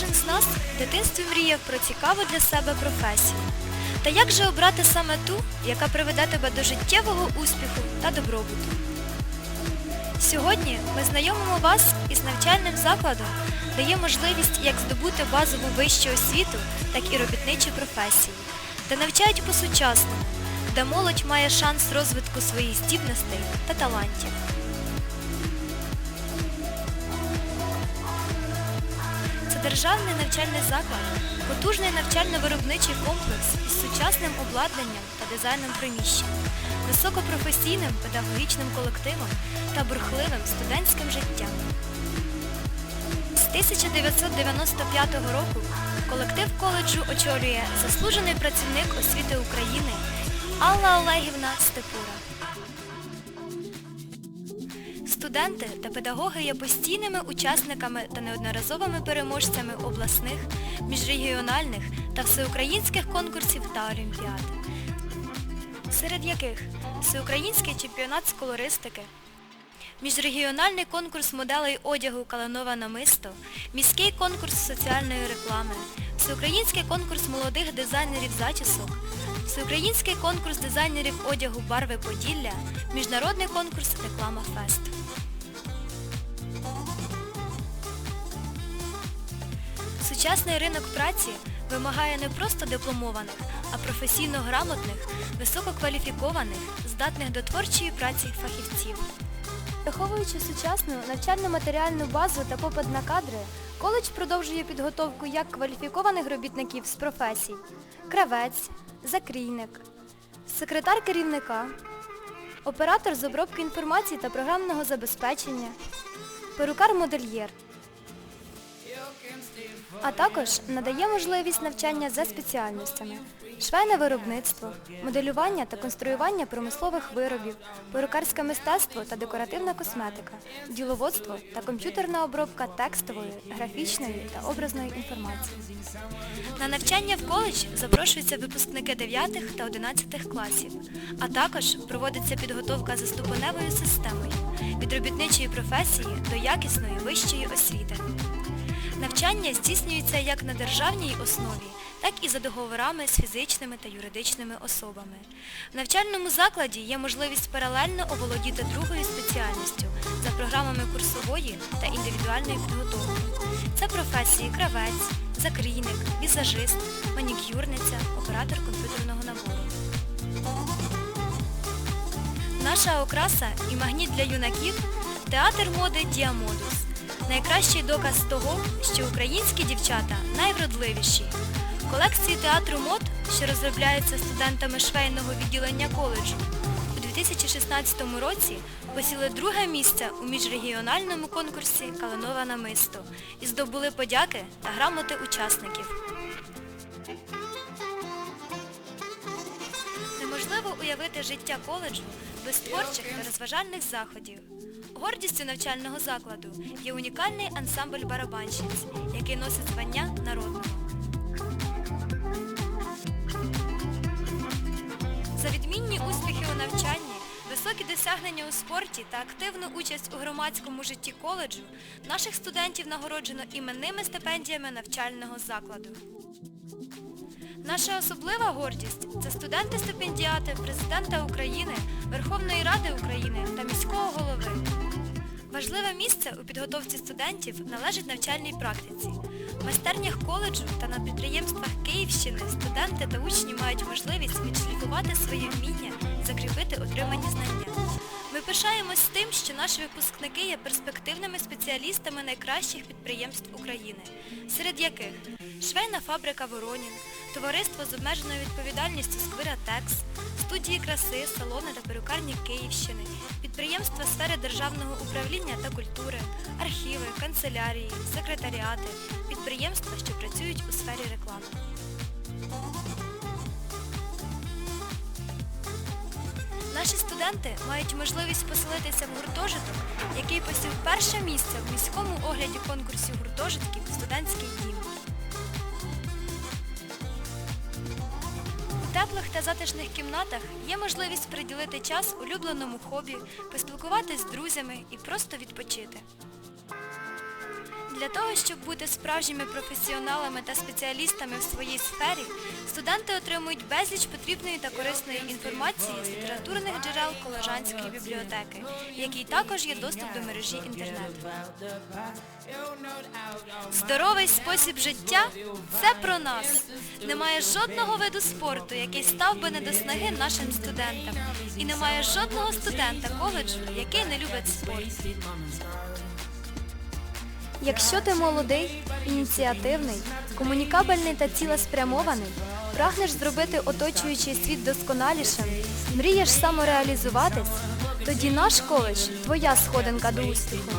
з нас в дитинстві мріяв про цікаву для себе професію. Та як же обрати саме ту, яка приведе тебе до життєвого успіху та добробуту? Сьогодні ми знайомимо вас із навчальним закладом, де є можливість як здобути базову вищу освіту, так і робітничі професії, де навчають по-сучасному, де молодь має шанс розвитку своїх здібностей та талантів. Державний навчальний заклад, потужний навчально-виробничий комплекс із сучасним обладнанням та дизайном приміщень, високопрофесійним педагогічним колективом та бурхливим студентським життям. З 1995 року колектив коледжу очолює заслужений працівник освіти України Алла Олегівна Степура. Студенти та педагоги є постійними учасниками та неодноразовими переможцями обласних, міжрегіональних та всеукраїнських конкурсів та олімпіад, серед яких всеукраїнський чемпіонат з колористики, міжрегіональний конкурс моделей одягу Калинова намисто, міський конкурс соціальної реклами, всеукраїнський конкурс молодих дизайнерів зачісок, всеукраїнський конкурс дизайнерів одягу Барви Поділля, міжнародний конкурс Реклама Фест. Сучасний ринок праці вимагає не просто дипломованих, а професійно грамотних, висококваліфікованих, здатних до творчої праці фахівців. Враховуючи сучасну навчально-матеріальну базу та попит на кадри, коледж продовжує підготовку як кваліфікованих робітників з професій кравець, закрійник, секретар керівника, оператор з обробки інформації та програмного забезпечення, перукар-модельєр. А також надає можливість навчання за спеціальностями швейне виробництво, моделювання та конструювання промислових виробів, перукарське мистецтво та декоративна косметика, діловодство та комп'ютерна обробка текстової, графічної та образної інформації. На навчання в коледж запрошуються випускники 9 та 11 класів, а також проводиться підготовка за ступеневою системою від робітничої професії до якісної вищої освіти. Навчання здійснюється як на державній основі, так і за договорами з фізичними та юридичними особами. В навчальному закладі є можливість паралельно оволодіти другою спеціальністю за програмами курсової та індивідуальної підготовки. Це професії кравець, закрійник, візажист, манікюрниця, оператор комп'ютерного набору. Наша окраса і магніт для юнаків – театр моди Діамодус. Найкращий доказ того, що українські дівчата найвродливіші. Колекції театру мод, що розробляються студентами швейного відділення коледжу, у 2016 році посіли друге місце у міжрегіональному конкурсі Калинове намисто і здобули подяки та грамоти учасників. Неможливо уявити життя коледжу без творчих та розважальних заходів. Гордістю навчального закладу є унікальний ансамбль барабанщиць, який носить звання народного. За відмінні успіхи у навчанні, високі досягнення у спорті та активну участь у громадському житті коледжу наших студентів нагороджено іменними стипендіями навчального закладу. Наша особлива гордість це студенти-стипендіати Президента України, Верховної Ради України та міського голови. Важливе місце у підготовці студентів належить навчальній практиці. В майстернях коледжу та на підприємствах Київщини студенти та учні мають можливість відшліфувати своє вміння закріпити отримані знання. Ми пишаємось тим, що наші випускники є перспективними спеціалістами найкращих підприємств України, серед яких швейна фабрика Воронін, товариство з обмеженою відповідальністю Сквиратекс, студії краси, салони та перукарні Київщини, підприємства сфери державного управління та культури, архіви, канцелярії, секретаріати, підприємства, що працюють у сфері реклами. Наші студенти мають можливість поселитися в гуртожиток, який посів перше місце в міському огляді конкурсів гуртожитків Студентський дім. Теплих та затишних кімнатах є можливість приділити час улюбленому хобі, поспілкуватись з друзями і просто відпочити. Для того, щоб бути справжніми професіоналами та спеціалістами в своїй сфері, студенти отримують безліч потрібної та корисної інформації з літературних джерел Коложанської бібліотеки, в якій також є доступ до мережі інтернету. Здоровий спосіб життя це про нас. Немає жодного виду спорту, який став би не до снаги нашим студентам. І немає жодного студента коледжу, який не любить спорт. Якщо ти молодий, ініціативний, комунікабельний та цілеспрямований, прагнеш зробити оточуючий світ досконалішим, мрієш самореалізуватись, тоді наш коледж – твоя сходинка до успіху.